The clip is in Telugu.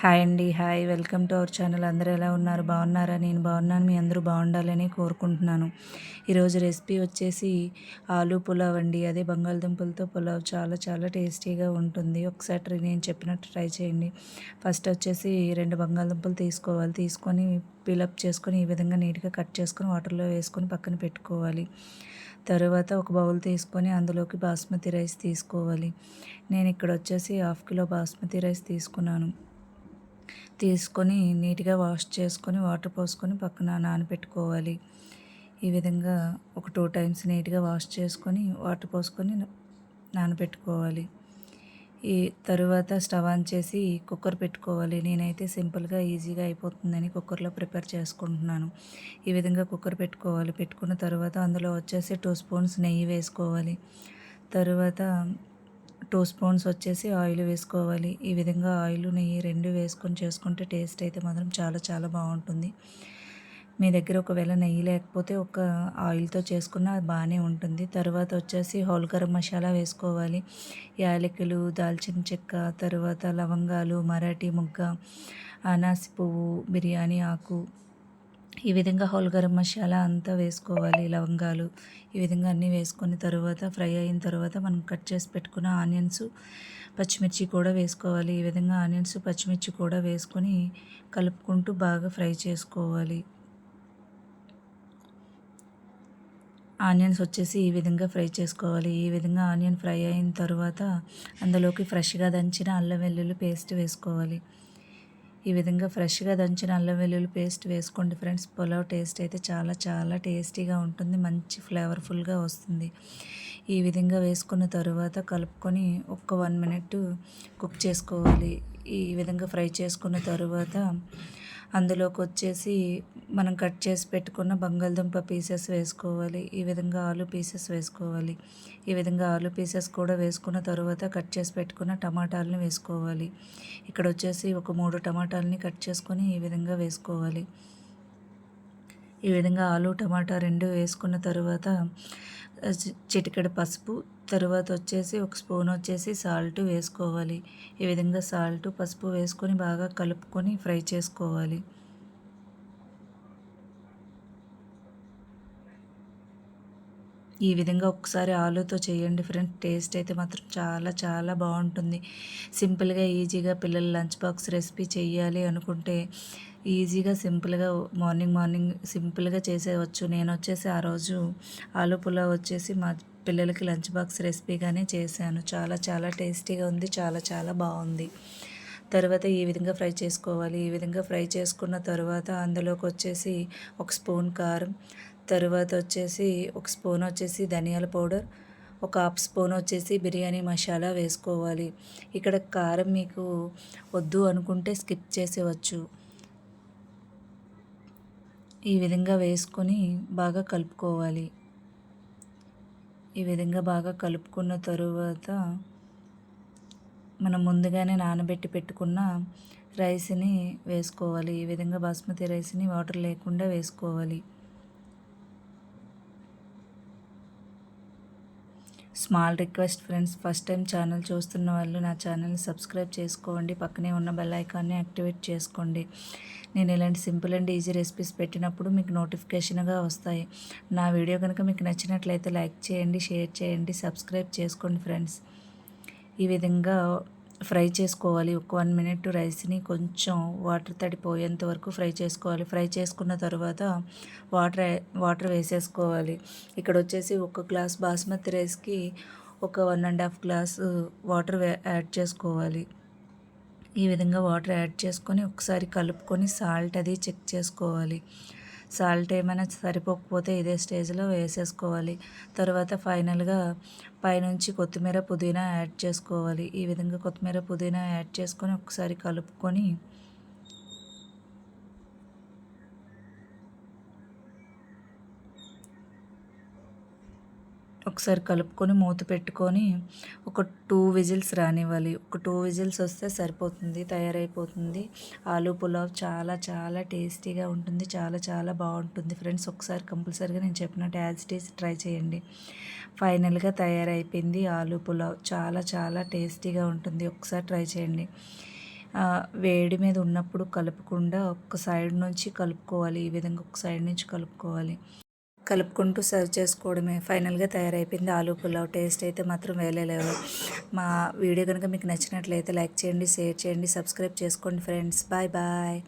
హాయ్ అండి hi. Welcome to our channel. అందరూ ఎలా ఉన్నారు? బాగున్నారా? నేను బాగున్నాను. మీ అందరూ బాగుండాలని కోరుకుంటున్నాను. ఈరోజు రెసిపీ వచ్చేసి ఆలూ పులావ్ అండి. అదే బంగాళదుంపలతో పులావ్ చాలా చాలా టేస్టీగా ఉంటుంది. ఒకసారి నేను చెప్పినట్టు ట్రై చేయండి. ఫస్ట్ వచ్చేసి రెండు బంగాళదుంపలు తీసుకోవాలి. తీసుకొని పిలప్ చేసుకొని ఈ విధంగా నీట్గా కట్ చేసుకొని వాటర్లో వేసుకొని పక్కన పెట్టుకోవాలి. తరువాత ఒక బౌల్ తీసుకొని అందులోకి బాస్మతి రైస్ తీసుకోవాలి. నేను ఇక్కడ వచ్చేసి హాఫ్ కిలో బాస్మతి రైస్ తీసుకున్నాను. తీసుకొని నీట్గా వాష్ చేసుకొని వాటర్ పోసుకొని పక్కన నానబెట్టుకోవాలి. ఈ విధంగా ఒక టూ టైమ్స్ నీట్గా వాష్ చేసుకొని వాటర్ పోసుకొని నానబెట్టుకోవాలి. ఈ తరువాత స్టవ్ ఆన్ చేసి కుక్కర్ పెట్టుకోవాలి. నేనైతే సింపుల్గా ఈజీగా అయిపోతుందని కుక్కర్లో ప్రిపేర్ చేసుకుంటున్నాను. ఈ విధంగా కుక్కర్ పెట్టుకోవాలి. పెట్టుకున్న తర్వాత అందులో వచ్చేసి టూ స్పూన్స్ నెయ్యి వేసుకోవాలి. తరువాత టూ స్పూన్స్ వచ్చేసి ఆయిల్ వేసుకోవాలి. ఈ విధంగా ఆయిల్ నెయ్యి రెండు వేసుకొని చేసుకుంటే టేస్ట్ అయితే మాత్రం చాలా చాలా బాగుంటుంది. మీ దగ్గర ఒకవేళ నెయ్యి లేకపోతే ఒక ఆయిల్తో చేసుకున్న అది బాగానే ఉంటుంది. తర్వాత వచ్చేసి హోల్ గరం మసాలా వేసుకోవాలి. యాలకులు దాల్చిన చెక్క తర్వాత లవంగాలు మరాఠీ ముగ్గ అనాసి పువ్వు బిర్యానీ ఆకు ఈ విధంగా హోల్ గరం మసాలా అంతా వేసుకోవాలి లవంగాలు ఈ విధంగా అన్నీ వేసుకొని తర్వాత ఫ్రై అయిన తర్వాత మనం కట్ చేసి పెట్టుకున్న ఆనియన్స్ పచ్చిమిర్చి కూడా వేసుకోవాలి. ఈ విధంగా ఆనియన్స్ పచ్చిమిర్చి కూడా వేసుకొని కలుపుకుంటూ బాగా ఫ్రై చేసుకోవాలి. ఆనియన్స్ వచ్చేసి ఈ విధంగా ఫ్రై చేసుకోవాలి. ఈ విధంగా ఆనియన్ ఫ్రై అయిన తర్వాత అందులోకి ఫ్రెష్గా దంచిన అల్లం వెల్లుల్లి పేస్ట్ వేసుకోవాలి. ఈ విధంగా ఫ్రెష్గా దంచిన అల్లం వెల్లుల్లి పేస్ట్ వేసుకోండి ఫ్రెండ్స్. పులావ్ టేస్ట్ అయితే చాలా చాలా టేస్టీగా ఉంటుంది. మంచి ఫ్లేవర్ఫుల్గా వస్తుంది. ఈ విధంగా వేసుకున్న తర్వాత కలుపుకొని ఒక్క వన్ మినిట్ కుక్ చేసుకోవాలి. ఈ విధంగా ఫ్రై చేసుకున్న తర్వాత అందులోకి వచ్చేసి మనం కట్ చేసి పెట్టుకున్న బంగాళదుంప పీసెస్ వేసుకోవాలి. ఈ విధంగా ఆలు పీసెస్ వేసుకోవాలి. ఈ విధంగా ఆలు పీసెస్ కూడా వేసుకున్న తర్వాత కట్ చేసి పెట్టుకున్న టమాటాలని వేసుకోవాలి. ఇక్కడ వచ్చేసి ఒక మూడు టమాటాలని కట్ చేసుకొని ఈ విధంగా వేసుకోవాలి. ఈ విధంగా ఆలు టమాటా రెండు వేసుకున్న తర్వాత చిటికెడు పసుపు తర్వాత వచ్చేసి ఒక స్పూన్ వచ్చేసి సాల్ట్ వేసుకోవాలి. ఈ విధంగా సాల్ట్ పసుపు వేసుకొని బాగా కలుపుకొని ఫ్రై చేసుకోవాలి. ఈ విధంగా ఒకసారి ఆలుతో చేయండి ఫ్రెండ్స్ టేస్ట్ అయితే మాత్రం చాలా చాలా బాగుంటుంది. సింపుల్గా ఈజీగా పిల్లల లంచ్ బాక్స్ రెసిపీ చేయాలి అనుకుంటే ఈజీగా సింపుల్గా మార్నింగ్ మార్నింగ్ సింపుల్గా చేసేవచ్చు నేను వచ్చేసి ఆ రోజు ఆలు పులావ్ వచ్చేసి మా పిల్లలకి లంచ్ బాక్స్ రెసిపీగానే చేశాను. చాలా చాలా టేస్టీగా ఉంది చాలా చాలా బాగుంది. తర్వాత ఈ విధంగా ఫ్రై చేసుకోవాలి. ఈ విధంగా ఫ్రై చేసుకున్న తర్వాత అందులోకి వచ్చేసి ఒక స్పూన్ కారం తర్వాత వచ్చేసి ఒక స్పూన్ వచ్చేసి ధనియాల పౌడర్ ఒక హాఫ్ స్పూన్ వచ్చేసి బిర్యానీ మసాలా వేసుకోవాలి. ఇక్కడ కారం మీకు వద్దు అనుకుంటే స్కిప్ చేసేవచ్చు ఈ విధంగా వేసుకొని బాగా కలుపుకోవాలి. ఈ విధంగా బాగా కలుపుకున్న తరువాత మనం ముందుగానే నానబెట్టి పెట్టుకున్న రైస్ని వేసుకోవాలి. ఈ విధంగా బాస్మతి రైస్ని వాటర్ లేకుండా వేసుకోవాలి. Small request friends first time channel చూస్తున్న వాళ్ళు నా ఛానల్ని సబ్స్క్రైబ్ చేసుకోండి. పక్కనే ఉన్న బెల్ ఐకాన్ని యాక్టివేట్ చేసుకోండి. నేను ఇలాంటి సింపుల్ అండ్ ఈజీ రెసిపీస్ పెట్టినప్పుడు మీకు నోటిఫికేషన్గా వస్తాయి. నా వీడియో కనుక మీకు నచ్చినట్లయితే లైక్ చేయండి షేర్ చేయండి సబ్స్క్రైబ్ చేసుకోండి ఫ్రెండ్స్ ఈ విధంగా ఫ్రై చేసుకోవాలి. ఒక వన్ మినిట్ రైస్ని కొంచెం వాటర్ తడిపోయేంత వరకు ఫ్రై చేసుకోవాలి. ఫ్రై చేసుకున్న తర్వాత వాటర్ వాటర్ వేసేసుకోవాలి. ఇక్కడ వచ్చేసి ఒక గ్లాస్ బాస్మతి రైస్కి ఒక one and half glass water add చేసుకోవాలి. ఈ విధంగా వాటర్ యాడ్ చేసుకొని ఒకసారి కలుపుకొని సాల్ట్ అది చెక్ చేసుకోవాలి. సాల్ట్ ఏమైనా సరిపోకపోతే ఇదే స్టేజ్లో వేసేసుకోవాలి. తర్వాత ఫైనల్గా పైనుంచి కొత్తిమీర పుదీనా యాడ్ చేసుకోవాలి. ఈ విధంగా కొత్తిమీర పుదీనా యాడ్ చేసుకొని ఒకసారి కలుపుకొని ఒకసారి కలుపుకొని మూత పెట్టుకొని ఒక టూ విజిల్స్ రానివ్వాలి. ఒక టూ విజిల్స్ వస్తే సరిపోతుంది తయారైపోతుంది. ఆలూ పులావ్ చాలా చాలా టేస్టీగా ఉంటుంది చాలా చాలా బాగుంటుంది. ఫ్రెండ్స్ ఒకసారి కంపల్సరీగా నేను చెప్పినట్టు యాజ్ టేస్ట్ ట్రై చేయండి. ఫైనల్గా తయారైపోయింది ఆలూ పులావ్. చాలా చాలా టేస్టీగా ఉంటుంది. ఒకసారి ట్రై చేయండి. వేడి మీద ఉన్నప్పుడు కలుపకుండా ఒక సైడ్ నుంచి కలుపుకోవాలి. ఈ విధంగా ఒక సైడ్ నుంచి కలుపుకోవాలి. కలుపుకుంటూ సర్వ్ చేసుకోవడమే. ఫైనల్గా తయారైపోయింది ఆలూ పులావ్. టేస్ట్ అయితే మాత్రం వేలేలేవు మా వీడియో కనుక మీకు నచ్చినట్లయితే లైక్ చేయండి షేర్ చేయండి సబ్స్క్రైబ్ చేసుకోండి ఫ్రెండ్స్. Bye bye.